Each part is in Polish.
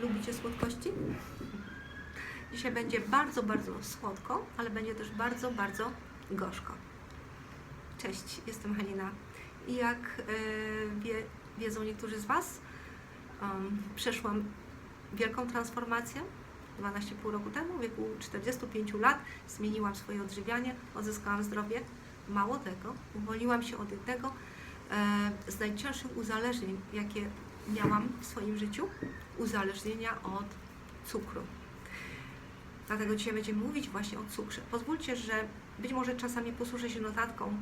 Lubicie słodkości? Dzisiaj będzie bardzo, bardzo słodko, ale będzie też bardzo, bardzo gorzko. Cześć, jestem Halina. I jak e, wie, wiedzą niektórzy z Was, um, przeszłam wielką transformację 12,5 roku temu, w wieku 45 lat. Zmieniłam swoje odżywianie, odzyskałam zdrowie. Mało tego, uwolniłam się od jednego e, z najcięższych uzależnień, jakie miałam w swoim życiu uzależnienia od cukru. Dlatego dzisiaj będziemy mówić właśnie o cukrze. Pozwólcie, że być może czasami posłużę się notatką,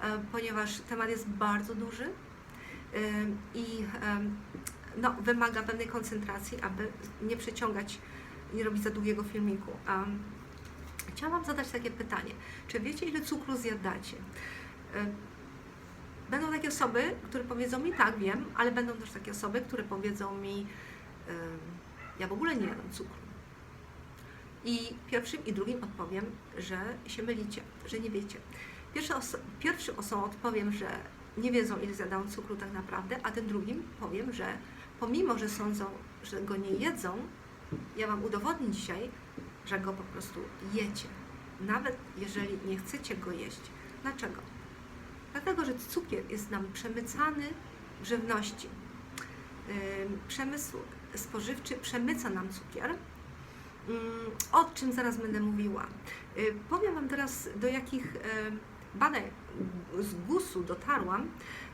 e, ponieważ temat jest bardzo duży e, i e, no, wymaga pewnej koncentracji, aby nie przeciągać, nie robić za długiego filmiku. Chciałam zadać takie pytanie. Czy wiecie, ile cukru zjadacie? Będą takie osoby, które powiedzą mi tak, wiem, ale będą też takie osoby, które powiedzą mi, ja w ogóle nie jadam cukru. I pierwszym i drugim odpowiem, że się mylicie, że nie wiecie. Pierwsze oso- pierwszym osobom odpowiem, że nie wiedzą, ile zjadają cukru tak naprawdę, a tym drugim powiem, że pomimo, że sądzą, że go nie jedzą, ja Wam udowodnię dzisiaj, że go po prostu jecie. Nawet jeżeli nie chcecie go jeść. Dlaczego? Dlatego, że cukier jest nam przemycany w żywności. Przemysł spożywczy przemyca nam cukier, o czym zaraz będę mówiła. Powiem Wam teraz, do jakich badań z GUS-u dotarłam.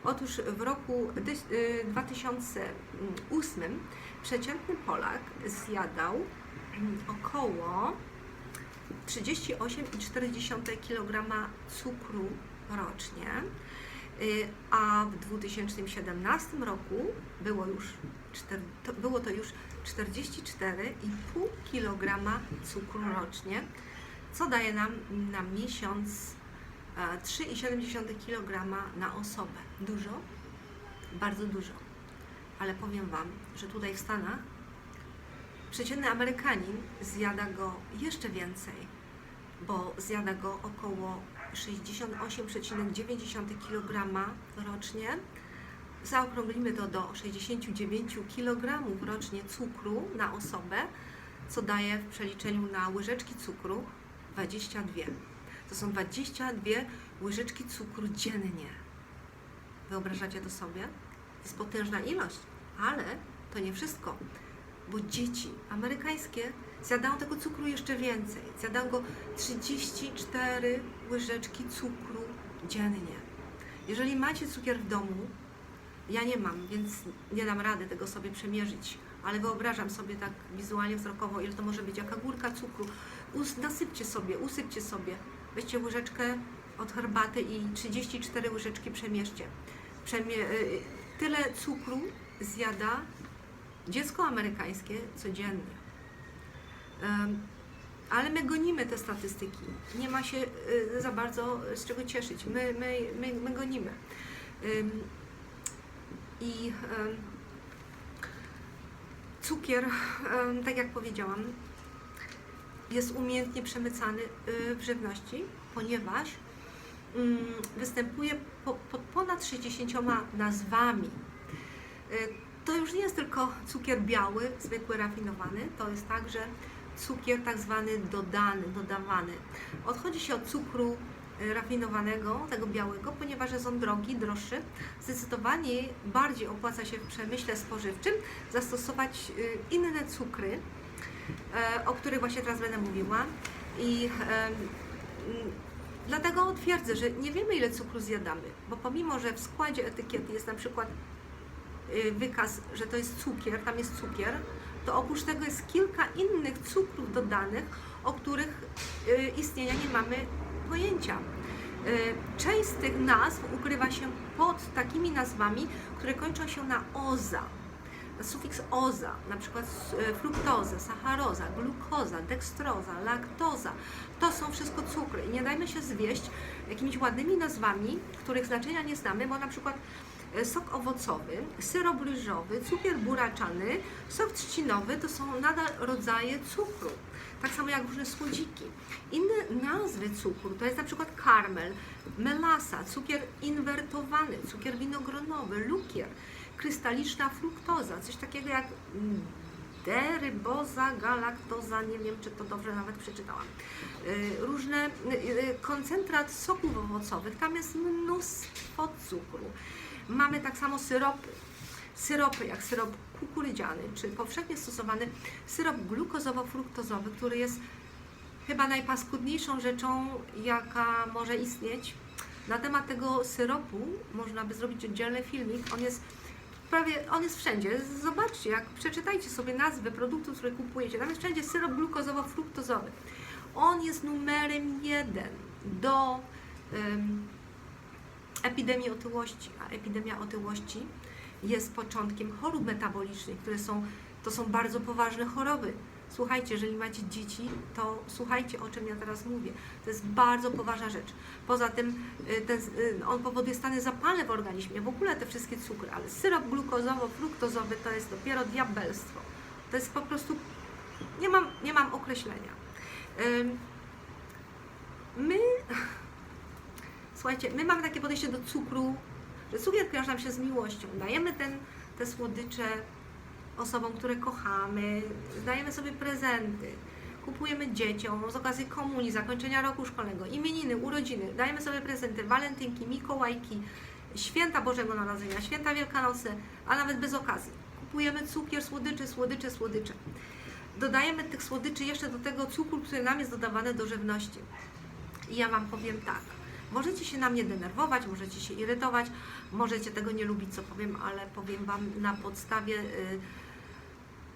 Otóż w roku dyś- y, 2008 przeciętny Polak zjadał około 38,4 kg cukru rocznie, y, a w 2017 roku było, już to, było to już 44,5 kg cukru rocznie, co daje nam na miesiąc e, 3,7 kg na osobę. Dużo? Bardzo dużo. Ale powiem Wam, że tutaj w Stanach przeciętny Amerykanin zjada go jeszcze więcej, bo zjada go około 68,9 kg rocznie. Zaokrąglimy to do 69 kg rocznie cukru na osobę, co daje w przeliczeniu na łyżeczki cukru 22. To są 22 łyżeczki cukru dziennie. Wyobrażacie to sobie? Jest potężna ilość, ale to nie wszystko, bo dzieci amerykańskie zjadają tego cukru jeszcze więcej. Zjadają go 34 łyżeczki cukru dziennie. Jeżeli macie cukier w domu, ja nie mam, więc nie dam rady tego sobie przemierzyć, ale wyobrażam sobie tak wizualnie, wzrokowo, ile to może być, jaka górka cukru. Us, nasypcie sobie, usypcie sobie, weźcie łyżeczkę od herbaty i 34 łyżeczki przemierzcie. Przemie y, tyle cukru zjada dziecko amerykańskie codziennie. Ale my gonimy te statystyki. Nie ma się y, za bardzo z czego cieszyć. My, my, my, my gonimy. I cukier, tak jak powiedziałam, jest umiejętnie przemycany y, w żywności, ponieważ mm, występuje po, pod ponad 60 nazwami. Y, To już nie jest tylko cukier biały, zwykły, rafinowany, to jest także cukier tak zwany dodany, dodawany. Odchodzi się od cukru y, rafinowanego, tego białego, ponieważ jest on drogi, droższy. Zdecydowanie bardziej opłaca się w przemyśle spożywczym zastosować y, inne cukry, e, o których właśnie teraz będę mówiła. I mm, dlatego twierdzę, że nie wiemy ile cukru zjadamy, bo pomimo, że w składzie etykiety jest na przykład wykaz, że to jest cukier, tam jest cukier, to oprócz tego jest kilka innych cukrów dodanych, o których y, istnienia nie mamy pojęcia. Y, Część z tych nazw ukrywa się pod takimi nazwami, które kończą się na oza. Sufiks oza, na przykład y, fruktoza, sacharoza, glukoza, dekstroza, laktoza. To są wszystko cukry. I nie dajmy się zwieść jakimiś ładnymi nazwami, których znaczenia nie znamy, bo na przykład sok owocowy, syrop ryżowy, cukier buraczany, sok trzcinowy to są nadal rodzaje cukru. Tak samo jak różne słodziki. Inne nazwy cukru to jest na przykład karmel, melasa, cukier inwertowany, cukier winogronowy, lukier, krystaliczna fruktoza, coś takiego jak mm, deryboza, galaktoza, nie wiem czy to dobrze nawet przeczytałam. Y, Różne y, koncentrat soków owocowych, tam jest mnóstwo cukru. Mamy tak samo syropy. Syropy jak syrop kukurydziany, czy powszechnie stosowany syrop glukozowo-fruktozowy, który jest chyba najpaskudniejszą rzeczą, jaka może istnieć. Na temat tego syropu można by zrobić oddzielny filmik. On jest prawie, on jest wszędzie. Zobaczcie, jak przeczytajcie sobie nazwy produktów, które kupujecie. Tam jest wszędzie syrop glukozowo-fruktozowy. On jest numerem jeden do em, epidemii otyłości, a epidemia otyłości jest początkiem chorób metabolicznych, które są, to są bardzo poważne choroby. Słuchajcie, jeżeli macie dzieci, to słuchajcie o czym ja teraz mówię. To jest bardzo poważna rzecz. Poza tym y, ten, y, on powoduje stany zapalne w organizmie, w ogóle te wszystkie cukry, ale syrop glukozowo-fruktozowy to jest dopiero diabelstwo. To jest po prostu, nie mam, nie mam określenia. My, słuchajcie, my mamy takie podejście do cukru, że cukier kojarzy nam się z miłością. Dajemy ten, te słodycze osobom, które kochamy, dajemy sobie prezenty, kupujemy dzieciom z okazji komunii, zakończenia roku szkolnego, imieniny, urodziny, dajemy sobie prezenty, walentynki, mikołajki, święta Bożego Narodzenia, święta Wielkanocne, a nawet bez okazji. Kupujemy cukier, słodycze, słodycze, słodycze. Dodajemy tych słodyczy jeszcze do tego cukru, który nam jest dodawany do żywności. I ja Wam powiem tak. Możecie się na mnie denerwować, możecie się irytować, możecie tego nie lubić, co powiem, ale powiem Wam na podstawie y,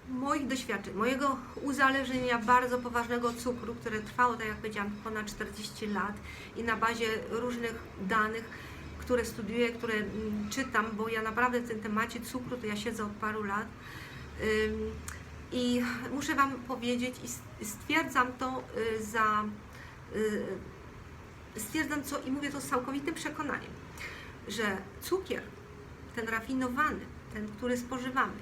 moich doświadczeń, mojego uzależnienia bardzo poważnego cukru, które trwało, tak jak powiedziałam, ponad 40 lat i na bazie różnych danych, które studiuję, które mm, czytam, bo ja naprawdę w tym temacie cukru to ja siedzę od paru lat. I muszę Wam powiedzieć, i stwierdzam to y, za. Stwierdzam co i mówię to z całkowitym przekonaniem, że cukier, ten rafinowany, ten, który spożywamy,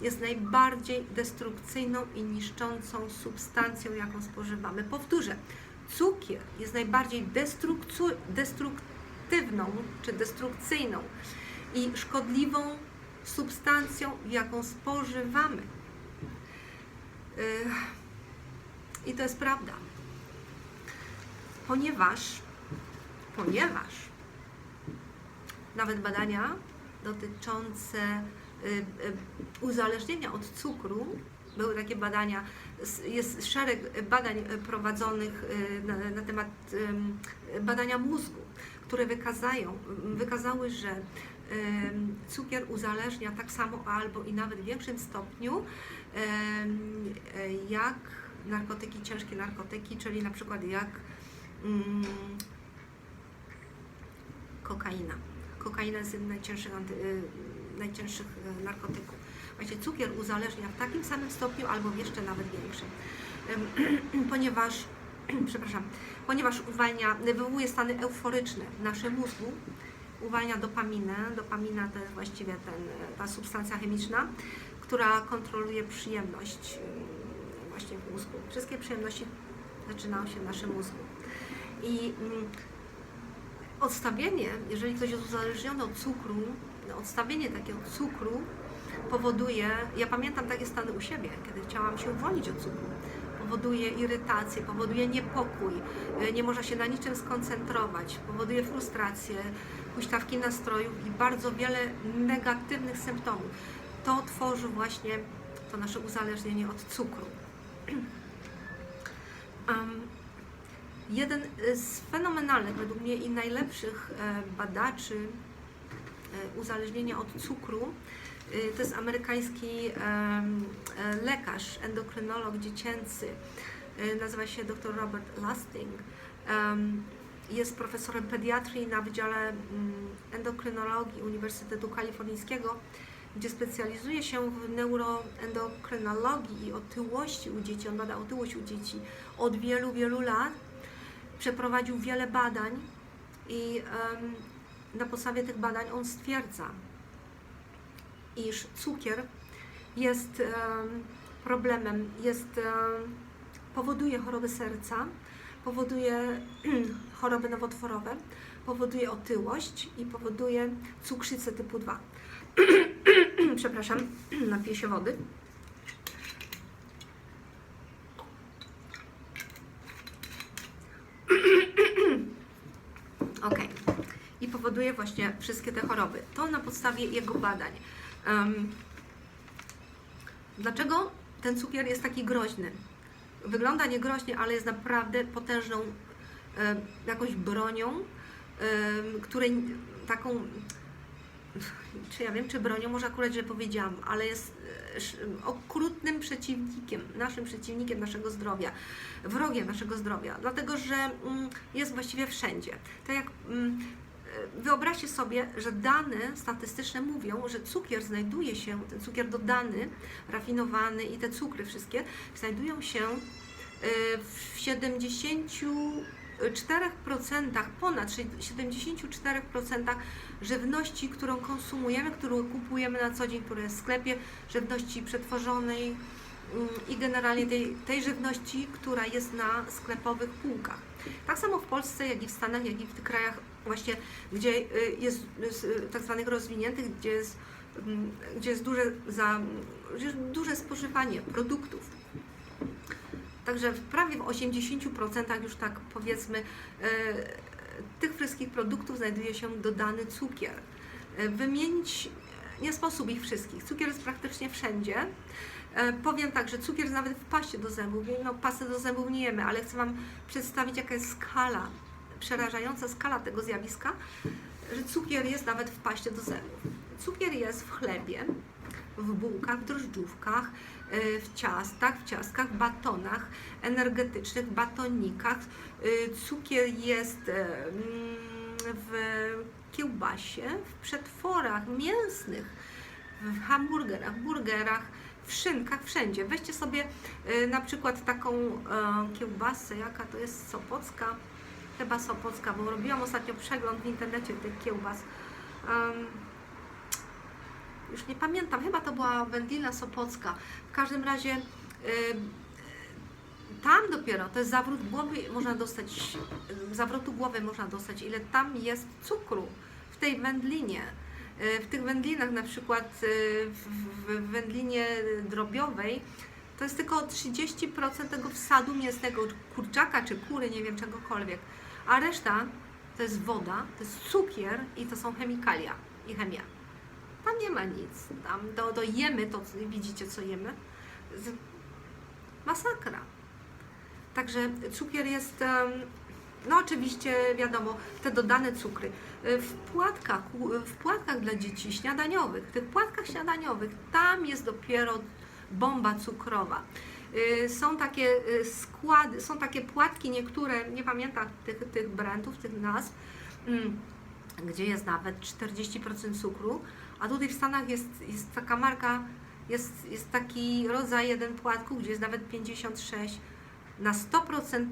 jest najbardziej destrukcyjną i niszczącą substancją, jaką spożywamy. Powtórzę, cukier jest najbardziej destruktywną czy destrukcyjną i szkodliwą substancją, jaką spożywamy. Yy, I to jest prawda. Ponieważ, ponieważ nawet badania dotyczące y, y, uzależnienia od cukru, były takie badania, jest szereg badań prowadzonych y, na, na temat badania mózgu, które wykazają, wykazały, że cukier uzależnia tak samo albo i nawet w większym stopniu jak narkotyki, ciężkie narkotyki, czyli na przykład jak mm, kokaina. Kokaina jest jednym najcięższych, y, najcięższych y, narkotyków. Właśnie cukier uzależnia w takim samym stopniu albo jeszcze nawet większym, Ym, ponieważ, przepraszam, ponieważ uwalnia, wywołuje stany euforyczne w naszym mózgu, uwalnia dopaminę. Dopamina to jest właściwie ten, ta substancja chemiczna, która kontroluje przyjemność właśnie w mózgu. Wszystkie przyjemności zaczynają się w naszym mózgu. I mm, odstawienie, jeżeli ktoś jest uzależniony od cukru, odstawienie takiego cukru powoduje, ja pamiętam takie stany u siebie, kiedy chciałam się uwolnić od cukru, powoduje irytację, powoduje niepokój, y, nie można się na niczym skoncentrować, powoduje frustrację, huśtawki nastrojów i bardzo wiele negatywnych symptomów. To tworzy właśnie to nasze uzależnienie od cukru. Jeden z fenomenalnych według mnie i najlepszych e, badaczy e, uzależnienia od cukru e, to jest amerykański e, lekarz, endokrynolog dziecięcy. E, Nazywa się dr Robert Lustig. Em, Jest profesorem pediatrii na Wydziale mm, Endokrynologii Uniwersytetu Kalifornijskiego, gdzie specjalizuje się w neuroendokrynologii i otyłości u dzieci. On bada otyłość u dzieci od wielu, wielu lat przeprowadził wiele badań i na podstawie tych badań on stwierdza, iż cukier jest em, problemem, jest, powoduje choroby serca, powoduje choroby nowotworowe, powoduje otyłość i powoduje cukrzycę typu 2. Przepraszam, napiję się wody. Powoduje właśnie wszystkie te choroby. To na podstawie jego badań. Em, dlaczego ten cukier jest taki groźny? Wygląda niegroźnie, ale jest naprawdę potężną jakąś bronią, której taką czy ja wiem, czy bronią, może akurat źle powiedziałam, ale jest e, okrutnym przeciwnikiem, naszym przeciwnikiem naszego zdrowia, wrogiem naszego zdrowia, dlatego że mm, jest właściwie wszędzie. Tak jak mm, wyobraźcie sobie, że dane statystyczne mówią, że cukier znajduje się, ten cukier dodany, rafinowany i te cukry wszystkie znajdują się e, w 74%, ponad 74% żywności, którą konsumujemy, którą kupujemy na co dzień, która jest w sklepie, żywności przetworzonej mm, i generalnie tej, tej żywności, która jest na sklepowych półkach. Tak samo w Polsce, jak i w Stanach, jak i w tych krajach właśnie, gdzie y, jest y, tak zwanych rozwiniętych, gdzie jest, mm, gdzie jest duże, za, duże spożywanie produktów. Także w prawie w 80% już tak powiedzmy e, tych wszystkich produktów znajduje się dodany cukier. E, Wymienić nie sposób ich wszystkich. Cukier jest praktycznie wszędzie. E, Powiem tak, że cukier jest nawet w paście do zębów. No, pasty do zębów nie jemy, ale chcę Wam przedstawić, jaka jest skala, przerażająca skala tego zjawiska, że cukier jest nawet w paście do zębów. Cukier jest w chlebie, w bułkach, w drożdżówkach, y, w ciastach, w ciastkach, batonach energetycznych, batonikach. Y, Cukier jest y, mm, w kiełbasie, w przetworach mięsnych, w hamburgerach, burgerach, w szynkach, wszędzie. Weźcie sobie na przykład taką kiełbasę, jaka to jest sopocka, chyba sopocka, bo robiłam ostatnio przegląd w internecie tych kiełbas. Em, już nie pamiętam, chyba to była wędlina sopocka. W każdym razie y, tam dopiero, to jest zawrót głowy, można dostać, zawrotu głowy można dostać, ile tam jest cukru w tej wędlinie. Y, W tych wędlinach, na przykład y, w, w wędlinie drobiowej, to jest tylko 30% tego wsadu mięsnego, kurczaka czy kury, nie wiem, czegokolwiek. A reszta to jest woda, to jest cukier i to są chemikalia i chemia. Tam nie ma nic. Tam do, do jemy to, widzicie co jemy. Masakra. Także cukier jest, no oczywiście wiadomo, te dodane cukry. Y, W płatkach, w płatkach dla dzieci śniadaniowych, w tych płatkach śniadaniowych, tam jest dopiero bomba cukrowa. Y, Są takie y, składy, są takie płatki niektóre, nie pamiętam tych, tych brandów, tych nazw, mm, gdzie jest nawet 40% cukru, a tutaj w Stanach jest, jest taka marka, jest, jest taki rodzaj jeden płatku, gdzie jest nawet 56. Na 100%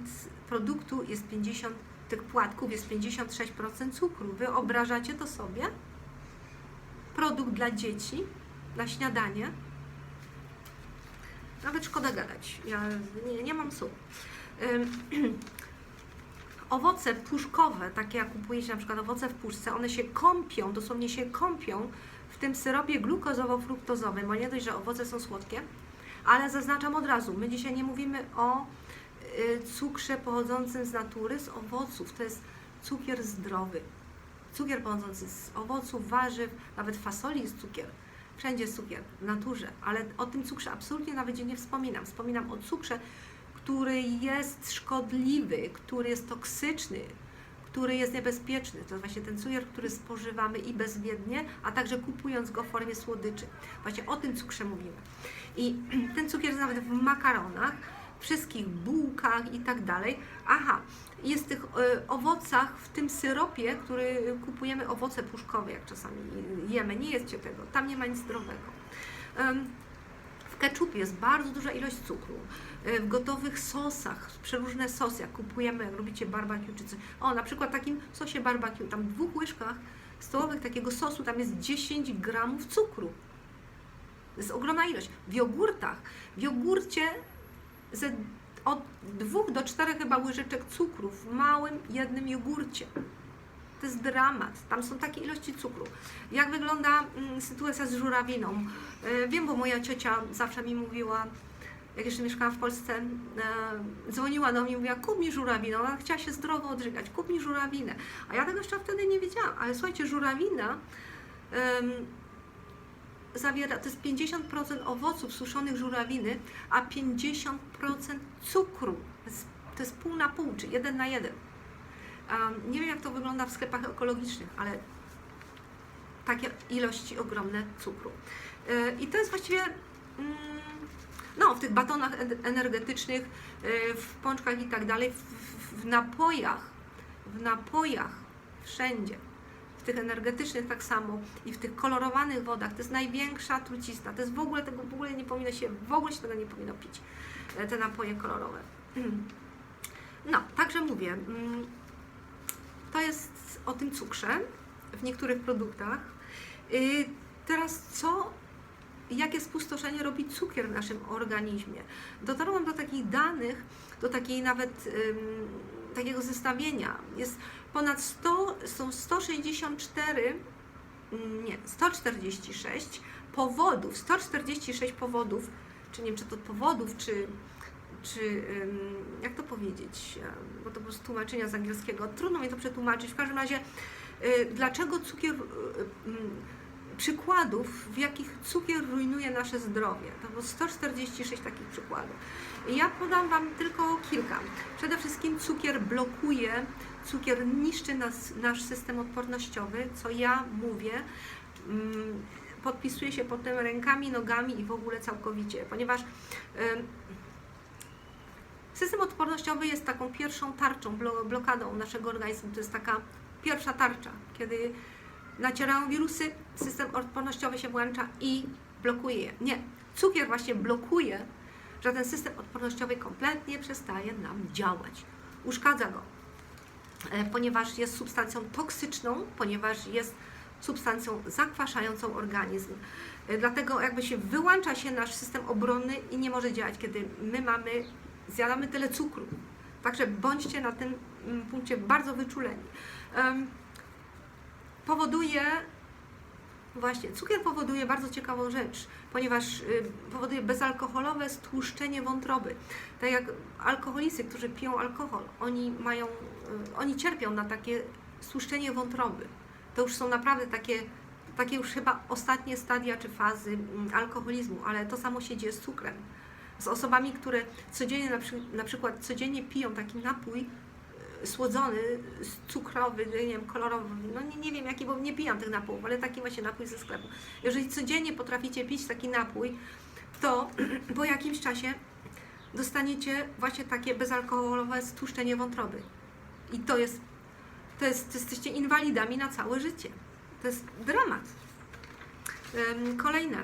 produktu jest 50, tych płatków jest 56% cukru. Wyobrażacie to sobie? Produkt dla dzieci na śniadanie. Nawet szkoda gadać. Ja nie, nie mam słów. Owoce puszkowe, takie jak kupuje się na przykład owoce w puszce, one się kąpią, dosłownie się kąpią w tym syropie glukozowo-fruktozowym. Bo nie dość, że owoce są słodkie, ale zaznaczam od razu, my dzisiaj nie mówimy o y, cukrze pochodzącym z natury, z owoców. To jest cukier zdrowy. Cukier pochodzący z owoców, warzyw, nawet fasoli jest cukier. Wszędzie cukier w naturze, ale o tym cukrze absolutnie nawet nie wspominam. Wspominam o cukrze, który jest szkodliwy, który jest toksyczny, który jest niebezpieczny. To jest właśnie ten cukier, który spożywamy i bezwiednie, a także kupując go w formie słodyczy. Właśnie o tym cukrze mówimy. I ten cukier jest nawet w makaronach, wszystkich bułkach i tak dalej. Aha, jest tych y, owocach, w tym syropie, który kupujemy, owoce puszkowe, jak czasami jemy. Nie jedzcie tego, tam nie ma nic zdrowego. W keczupie jest bardzo duża ilość cukru. Y, W gotowych sosach, przeróżne sosy, jak kupujemy, jak robicie barbecue czy coś. O, na przykład takim sosie barbecue, tam w dwóch łyżkach stołowych takiego sosu, tam jest 10 gramów cukru. To jest ogromna ilość. W jogurtach, w jogurcie ze, od dwóch do czterech chyba łyżeczek cukru w małym jednym jogurcie. To jest dramat. Tam są takie ilości cukru. Jak wygląda mm, sytuacja z żurawiną? E, wiem, bo moja ciocia zawsze mi mówiła, jak jeszcze mieszkałam w Polsce, e, dzwoniła do mnie i mówiła, kup mi żurawinę. Ona chciała się zdrowo odżywiać, kup mi żurawinę. A ja tego jeszcze wtedy nie wiedziałam. Ale słuchajcie, żurawina zawiera, to jest 50% owoców suszonych żurawiny, a 50% cukru. To jest, pół na pół, czy jeden na jeden. Nie wiem, jak to wygląda w sklepach ekologicznych, ale takie ilości ogromne cukru. Yy, I to jest właściwie mm, no, w tych batonach en- energetycznych, yy, w pączkach i tak dalej, w, w, w napojach, w napojach, wszędzie. W tych energetycznych tak samo i w tych kolorowanych wodach. To jest największa trucizna. To jest w ogóle tego w ogóle nie powinno się, w ogóle się tego nie powinno pić. e, Te napoje kolorowe. No, także mówię. mm, To jest o tym cukrze w niektórych produktach. Y, Teraz co, jakie spustoszenie robi cukier w naszym organizmie? Dotarłam do takich danych, do takiej nawet takiego zestawienia. Jest ponad 100, są 164, mm, nie, 146 powodów, 146 powodów, czy nie wiem, czy to powodów, czy czy jak to powiedzieć, bo to po prostu tłumaczenia z angielskiego, trudno mi to przetłumaczyć. W każdym razie, y, dlaczego cukier, y, ym, przykładów, w jakich cukier rujnuje nasze zdrowie. To było 146 takich przykładów. Ja podam Wam tylko kilka. Przede wszystkim cukier blokuje, cukier niszczy nas, nasz system odpornościowy, co ja mówię. ym, Podpisuję się pod tym rękami, nogami i w ogóle całkowicie, ponieważ System odpornościowy jest taką pierwszą tarczą, blo- blokadą naszego organizmu. To jest taka pierwsza tarcza, kiedy nacierają wirusy, system odpornościowy się włącza i blokuje je. Nie, cukier właśnie blokuje, że ten system odpornościowy kompletnie przestaje nam działać. Uszkadza go, e, ponieważ jest substancją toksyczną, ponieważ jest substancją zakwaszającą organizm. E, Dlatego jakby się wyłącza się nasz system obronny i nie może działać, kiedy my mamy, zjadamy tyle cukru. Także bądźcie na tym mm, punkcie bardzo wyczuleni. Powoduje, właśnie, cukier powoduje bardzo ciekawą rzecz, ponieważ y, powoduje bezalkoholowe stłuszczenie wątroby. Tak jak alkoholicy, którzy piją alkohol, oni mają, y, oni cierpią na takie stłuszczenie wątroby. To już są naprawdę takie, takie już chyba ostatnie stadia czy fazy mm, alkoholizmu, ale to samo się dzieje z cukrem. Z osobami, które codziennie, na, przy, na przykład codziennie piją taki napój, słodzony, cukrowy, nie wiem, kolorowy, no nie, nie wiem jaki, bo nie pijam tych napójów, ale taki właśnie napój ze sklepu. Jeżeli codziennie potraficie pić taki napój, to po jakimś czasie dostaniecie właśnie takie bezalkoholowe stłuszczenie wątroby. I to jest, to jest, to jesteście inwalidami na całe życie. To jest dramat. Kolejne.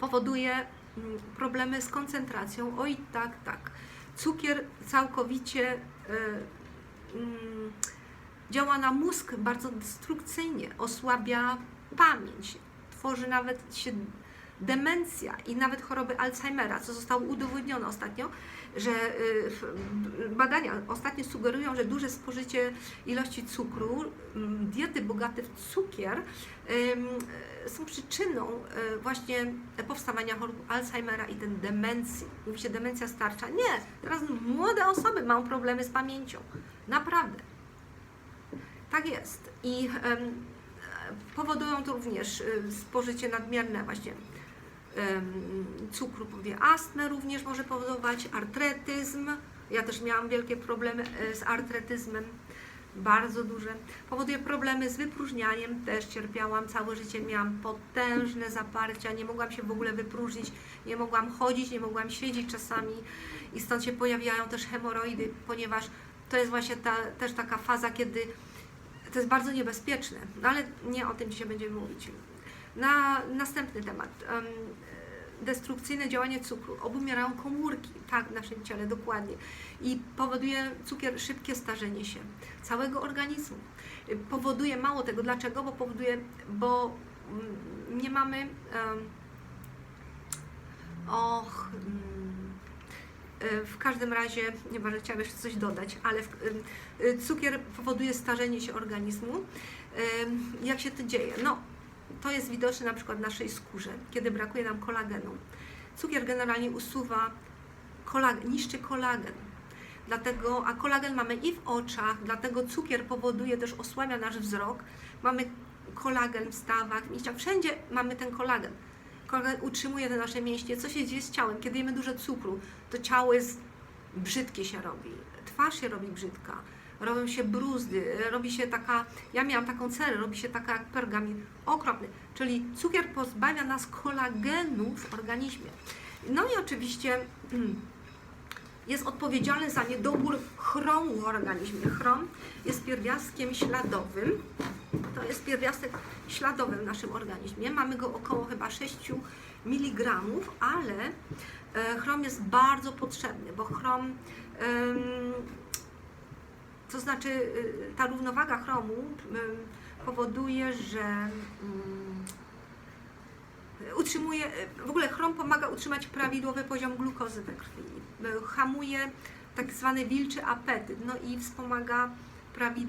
Powoduje mm, problemy z koncentracją. Oj, tak, tak. Cukier całkowicie działa na mózg bardzo destrukcyjnie, osłabia pamięć, tworzy nawet się demencja i nawet choroby Alzheimera, co zostało udowodnione ostatnio, że y, badania ostatnio sugerują, że duże spożycie ilości cukru, mm, diety bogate w cukier są przyczyną y, właśnie powstawania chorób Alzheimera i ten demencji. Mówi się demencja starcza. Nie, teraz młode osoby mają problemy z pamięcią. Naprawdę. Tak jest. I powodują to również y, spożycie nadmierne właśnie cukru, powie astmę również może powodować, artretyzm. Ja też miałam wielkie problemy e, z artretyzmem, bardzo duże. Powoduje problemy z wypróżnianiem, też cierpiałam całe życie, miałam potężne zaparcia, nie mogłam się w ogóle wypróżnić, nie mogłam chodzić, nie mogłam siedzieć czasami i stąd się pojawiają też hemoroidy, ponieważ to jest właśnie ta, też taka faza, kiedy to jest bardzo niebezpieczne, no ale nie o tym dzisiaj będziemy mówić. Na następny temat. em, Destrukcyjne działanie cukru. Obumierają komórki, tak, w naszym ciele, dokładnie. I powoduje cukier szybkie starzenie się całego organizmu. Y, Powoduje mało tego. Dlaczego? Bo powoduje, bo mm, nie mamy. och. mm, y, w każdym razie, nie wiem, chciałam jeszcze coś dodać, ale y, cukier powoduje starzenie się organizmu. Jak się to dzieje? No, to jest widoczne na przykład w naszej skórze, kiedy brakuje nam kolagenu. Cukier generalnie usuwa, kolag- niszczy kolagen. Dlatego, a kolagen mamy i w oczach, dlatego cukier powoduje też osłabia nasz wzrok. Mamy kolagen w stawach, mięśniach, wszędzie mamy ten kolagen. Kolagen utrzymuje te nasze mięśnie. Co się dzieje z ciałem? Kiedy jemy dużo cukru, to ciało jest brzydkie się robi, twarz się robi brzydka, robią się bruzdy, robi się taka, ja miałam taką cerę, robi się taka jak pergamin, okropny. Czyli cukier pozbawia nas kolagenu w organizmie. No i oczywiście mm, jest odpowiedzialny za niedobór chromu w organizmie. Chrom jest pierwiastkiem śladowym. To jest pierwiastek śladowy w naszym organizmie. Mamy go około chyba 6 mg, ale e, chrom jest bardzo potrzebny, bo chrom, to znaczy y, ta równowaga chromu em, powoduje, że mm, utrzymuje, w ogóle chrom pomaga utrzymać prawidłowy poziom glukozy we krwi, e, hamuje tak zwany wilczy apetyt, no i wspomaga prawi,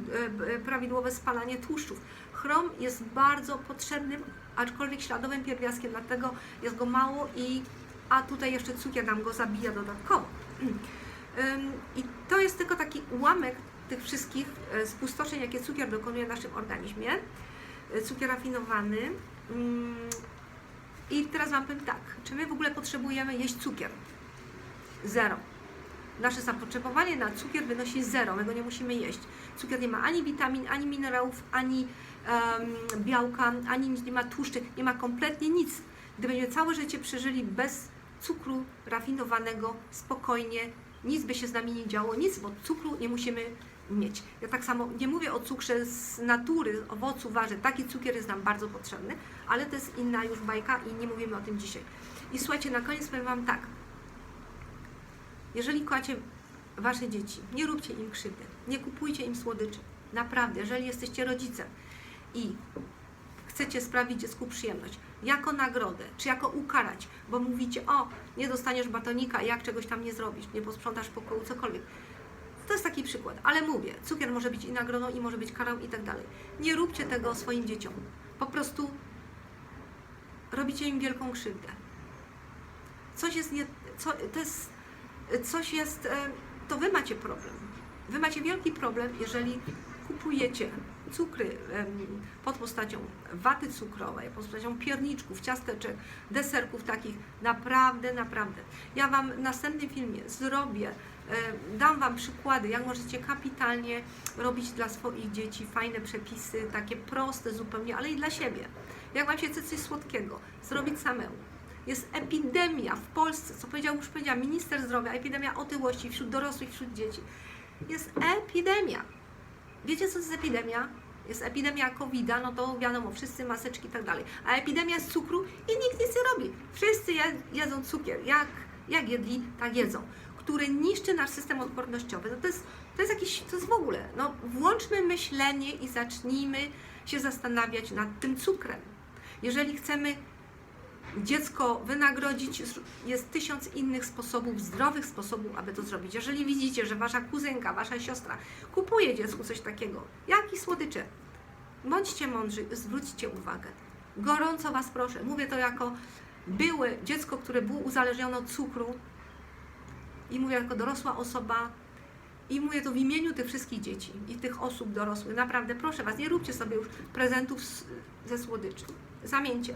prawidłowe spalanie tłuszczów. Chrom jest bardzo potrzebnym, aczkolwiek śladowym pierwiastkiem, dlatego jest go mało i a tutaj jeszcze cukier nam go zabija dodatkowo. I to jest tylko taki ułamek tych wszystkich e, spustoszeń, jakie cukier dokonuje w naszym organizmie. E, Cukier rafinowany. Ym, I teraz Wam powiem tak, czy my w ogóle potrzebujemy jeść cukier? Zero. Nasze zapotrzebowanie na cukier wynosi zero, my go nie musimy jeść. Cukier nie ma ani witamin, ani minerałów, ani em, białka, ani nie ma tłuszczy, nie ma kompletnie nic. Gdybyśmy całe życie przeżyli bez cukru rafinowanego, spokojnie, nic by się z nami nie działo, nic, bo cukru nie musimy mieć. Ja tak samo nie mówię o cukrze z natury, owocu, warzyw. Taki cukier jest nam bardzo potrzebny, ale to jest inna już bajka i nie mówimy o tym dzisiaj. I słuchajcie, na koniec powiem Wam tak. Jeżeli kochacie Wasze dzieci, nie róbcie im krzywdy, nie kupujcie im słodyczy. Naprawdę, jeżeli jesteście rodzicem i chcecie sprawić dziecku przyjemność, jako nagrodę, czy jako ukarać, bo mówicie, o, nie dostaniesz batonika, jak czegoś tam nie zrobisz, nie posprzątasz pokoju, cokolwiek. To jest taki przykład, ale mówię, cukier może być i nagrodą, i może być karą, i tak dalej. Nie róbcie tego swoim dzieciom. Po prostu robicie im wielką krzywdę. Coś jest nie, co, to jest, coś jest, e, to wy macie problem. Wy macie wielki problem, jeżeli kupujecie cukry pod postacią waty cukrowej, pod postacią pierniczków, ciasteczek, deserków takich. Naprawdę, naprawdę. Ja Wam w następnym filmie zrobię, dam Wam przykłady, jak możecie kapitalnie robić dla swoich dzieci fajne przepisy, takie proste zupełnie, ale i dla siebie. Jak Wam się chce coś słodkiego zrobić samemu. Jest epidemia w Polsce, co powiedział, już powiedziała minister zdrowia, epidemia otyłości wśród dorosłych, wśród dzieci. Jest epidemia. Wiecie, co to jest epidemia? Jest epidemia covid no to wiadomo, wszyscy maseczki i tak dalej. A epidemia cukru i nikt nic nie robi. Wszyscy je- jedzą cukier. Jak, jak jedli, tak jedzą. Który niszczy nasz system odpornościowy. No to, jest, to jest jakiś, to jest w ogóle. No, włączmy myślenie i zacznijmy się zastanawiać nad tym cukrem. Jeżeli chcemy dziecko wynagrodzić, jest tysiąc innych sposobów, zdrowych sposobów, aby to zrobić. Jeżeli widzicie, że wasza kuzynka, wasza siostra kupuje dziecku coś takiego, jak i słodycze, bądźcie mądrzy, zwróćcie uwagę. Gorąco Was proszę, mówię to jako byłe dziecko, które było uzależnione od cukru i mówię jako dorosła osoba i mówię to w imieniu tych wszystkich dzieci i tych osób dorosłych. Naprawdę proszę Was, nie róbcie sobie już prezentów z, ze słodyczy. Zamieńcie.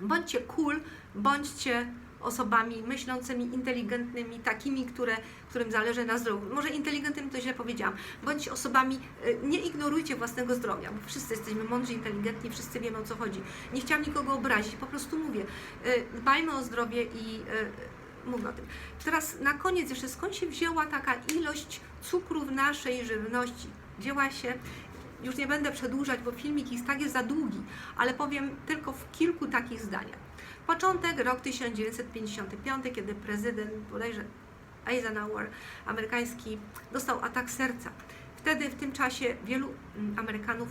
Bądźcie cool, bądźcie osobami myślącymi, inteligentnymi, takimi, które, którym zależy na zdrowiu. Może inteligentnym to źle powiedziałam. Bądźcie osobami, y, nie ignorujcie własnego zdrowia, bo wszyscy jesteśmy mądrzy, inteligentni, wszyscy wiemy o co chodzi. Nie chciałam nikogo obrazić, po prostu mówię. y, Dbajmy o zdrowie i y, o tym. Teraz na koniec jeszcze skąd się wzięła taka ilość cukru w naszej żywności? Wzięła się już nie będę przedłużać, bo filmik jest tak jest za długi, ale powiem tylko w kilku takich zdaniach. Początek, rok 1955, kiedy prezydent, bodajże Eisenhower, amerykański, dostał atak serca. Wtedy, w tym czasie, wielu mm, Amerykanów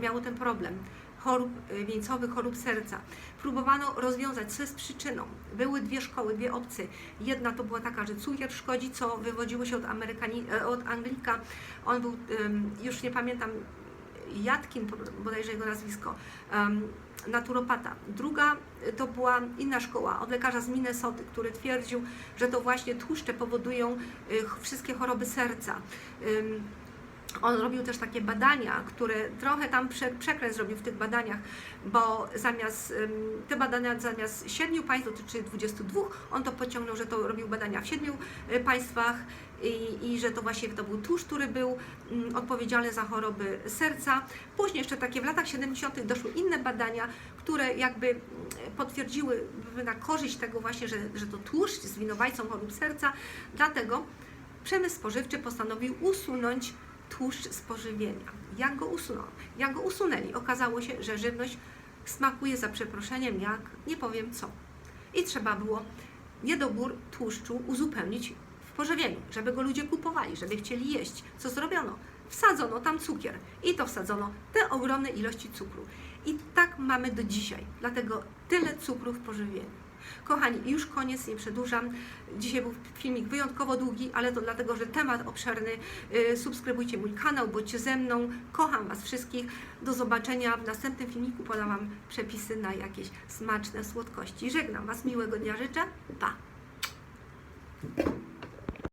miało ten problem chorób y, wieńcowych, chorób serca. Próbowano rozwiązać, co jest przyczyną. Były dwie szkoły, dwie opcje. Jedna to była taka, że cukier szkodzi, co wywodziło się od, Amerykani, e, od Anglika. On był, już nie pamiętam, Jatkin, bodajże jego nazwisko, naturopata. Druga y, to była inna szkoła od lekarza z Minnesoty, który twierdził, że to właśnie tłuszcze powodują y, wszystkie choroby serca. On robił też takie badania, które trochę tam prze, przekręt zrobił w tych badaniach, bo zamiast te badania zamiast 7 państw dotyczy 22, on to pociągnął, że to robił badania w 7 y, państwach i, i że to właśnie to był tłuszcz, który był odpowiedzialny za choroby serca. Później jeszcze takie w latach 70. doszły inne badania, które jakby potwierdziły na korzyść tego właśnie, że, że to tłuszcz jest winowajcą chorób serca. Dlatego przemysł spożywczy postanowił usunąć tłuszcz z pożywienia. Jak go usunął? Jak go usunęli? Okazało się, że żywność smakuje za przeproszeniem jak nie powiem co. I trzeba było niedobór tłuszczu uzupełnić w pożywieniu, żeby go ludzie kupowali, żeby chcieli jeść. Co zrobiono? Wsadzono tam cukier i to wsadzono te ogromne ilości cukru. I tak mamy do dzisiaj. Dlatego tyle cukru w pożywieniu. Kochani, już koniec, nie przedłużam. Dzisiaj był filmik wyjątkowo długi, ale to dlatego, że temat obszerny. Yy, Subskrybujcie mój kanał, bądźcie ze mną. Kocham Was wszystkich. Do zobaczenia w następnym filmiku. Podam Wam przepisy na jakieś smaczne słodkości. Żegnam Was, miłego dnia życzę. Pa!